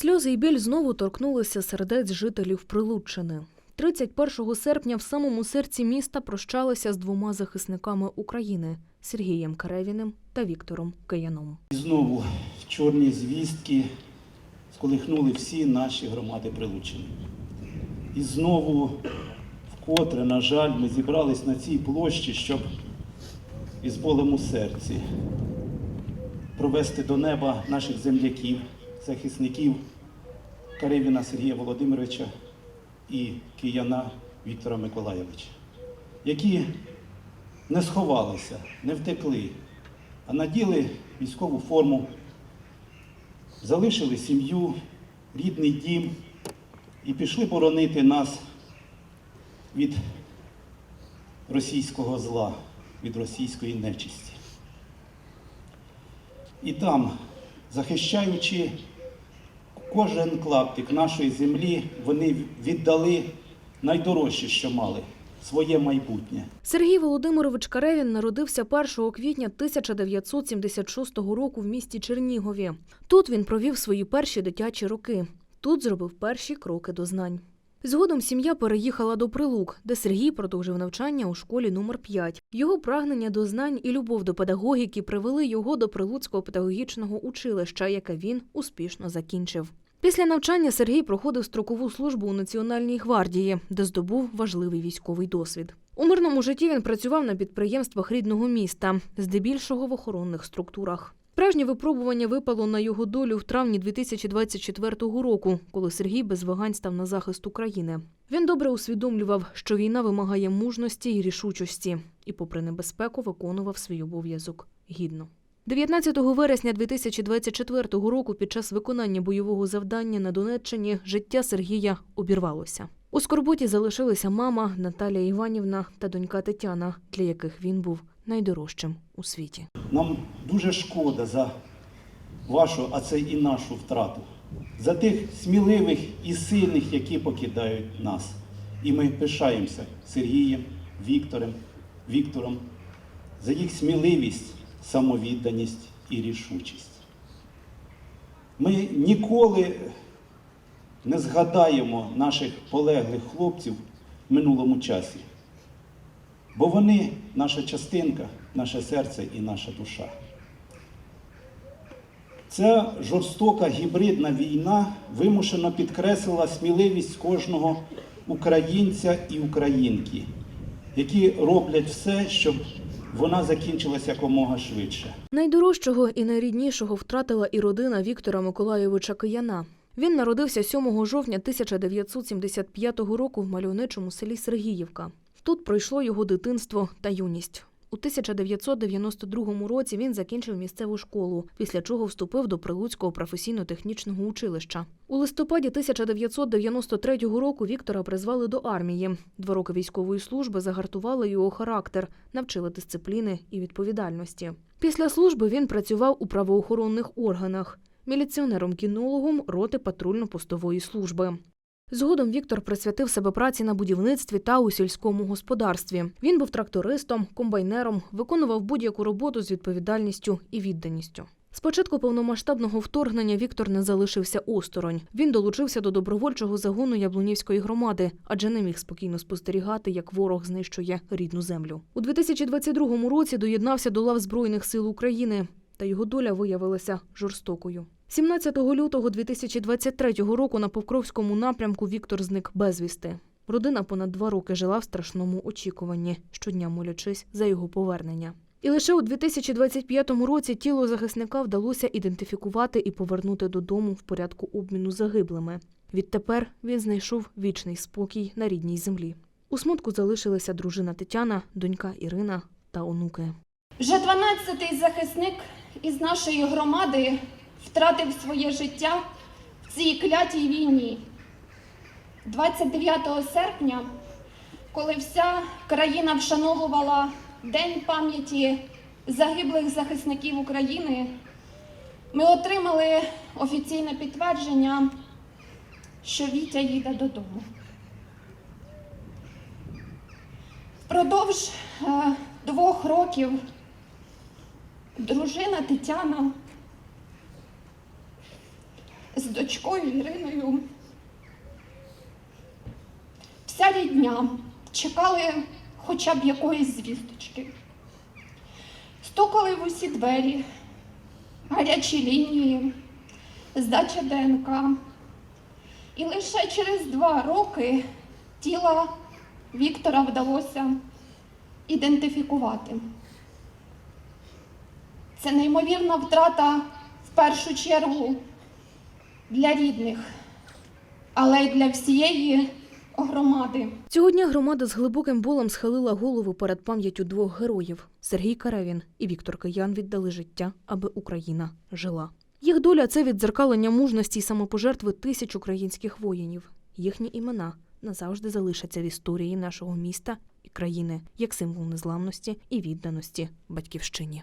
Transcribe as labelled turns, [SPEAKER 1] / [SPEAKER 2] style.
[SPEAKER 1] Сльози і біль знову торкнулися сердець жителів Прилуччини. 31 серпня в самому серці міста прощалися з двома захисниками України Сергієм Каревіним та Віктором Кияном.
[SPEAKER 2] І знову чорні звістки сколихнули всі наші громади Прилучини. І знову, вкотре, на жаль, ми зібрались на цій площі, щоб із болем у серці провести до неба наших земляків, захисників Каревіна Сергія Володимировича і кияна Віктора Миколайовича, які не сховалися, не втекли, а наділи військову форму, залишили сім'ю, рідний дім і пішли боронити нас від російського зла, від російської нечисті. І там, захищаючи кожен клаптик нашої землі, вони віддали найдорожче, що мали своє майбутнє.
[SPEAKER 1] Сергій Володимирович Каревін народився 1 квітня 1976 року в місті Чернігові. Тут він провів свої перші дитячі роки. Тут зробив перші кроки до знань. Згодом сім'я переїхала до Прилук, де Сергій продовжив навчання у школі номер 5 Його прагнення до знань і любов до педагогіки привели його до Прилуцького педагогічного училища, яке він успішно закінчив. Після навчання Сергій проходив строкову службу у Національній гвардії, де здобув важливий військовий досвід. У мирному житті він працював на підприємствах рідного міста, здебільшого в охоронних структурах. Справжнє випробування випало на його долю в травні 2024 року, коли Сергій без вагань став на захист України. Він добре усвідомлював, що війна вимагає мужності і рішучості, і, попри небезпеку, виконував свій обов'язок гідно. 19 вересня 2024 року під час виконання бойового завдання на Донеччині життя Сергія обірвалося. У скорботі залишилися мама Наталія Іванівна та донька Тетяна, для яких він був найдорожчим у світі.
[SPEAKER 2] Нам дуже шкода за вашу, а це і нашу втрату, за тих сміливих і сильних, які покидають нас. І ми пишаємося Сергієм, Віктором, Віктором за їх сміливість, самовідданість і рішучість. Ми ніколи не згадаємо наших полеглих хлопців в минулому часі, бо вони наша частинка, наше серце і наша душа. Ця жорстока гібридна війна вимушено підкреслила сміливість кожного українця і українки, які роблять все, щоб вона закінчилася якомога швидше.
[SPEAKER 1] Найдорожчого і найріднішого втратила і родина Віктора Миколайовича Кияна. Він народився 7 жовтня 1975 року в мальовничому селі Сергіївка. Тут пройшло його дитинство та юність. У 1992 році він закінчив місцеву школу, після чого вступив до Прилуцького професійно-технічного училища. У листопаді 1993 року Віктора призвали до армії. Два роки військової служби загартували його характер, навчили дисципліни і відповідальності. Після служби він працював у правоохоронних органах, міліціонером-кінологом роти патрульно-постової служби. Згодом Віктор присвятив себе праці на будівництві та у сільському господарстві. Він був трактористом, комбайнером, виконував будь-яку роботу з відповідальністю і відданістю. З початку повномасштабного вторгнення Віктор не залишився осторонь. Він долучився до добровольчого загону Яблунівської громади, адже не міг спокійно спостерігати, як ворог знищує рідну землю. У 2022 році доєднався до лав Збройних сил України, та його доля виявилася жорстокою. 17 лютого 2023 року на Покровському напрямку Віктор зник безвісти. Родина понад два роки жила в страшному очікуванні, щодня молячись за його повернення. І лише у 2025 році тіло захисника вдалося ідентифікувати і повернути додому в порядку обміну загиблими. Відтепер він знайшов вічний спокій на рідній землі. У смутку залишилися дружина Тетяна, донька Ірина та онуки.
[SPEAKER 3] Вже 12-й захисник із нашої громади втратив своє життя в цій клятій війні. 29 серпня, коли вся країна вшановувала День пам'яті загиблих захисників України, ми отримали офіційне підтвердження, що Вітя їде додому. Впродовж е, двох років дружина Тетяна дочкою Іриною. Вся рідня чекали хоча б якоїсь звісточки. Стукали в усі двері, гарячі лінії, здача ДНК. І лише через два роки тіла Віктора вдалося ідентифікувати. Це неймовірна втрата в першу чергу для рідних, але й для всієї громади.
[SPEAKER 1] Цього дня громада з глибоким болем схилила голову перед пам'яттю двох героїв. Сергій Каревін і Віктор Киян віддали життя, аби Україна жила. Їх доля це віддзеркалення мужності й самопожертви тисяч українських воїнів. Їхні імена назавжди залишаться в історії нашого міста і країни як символ незламності і відданості батьківщині.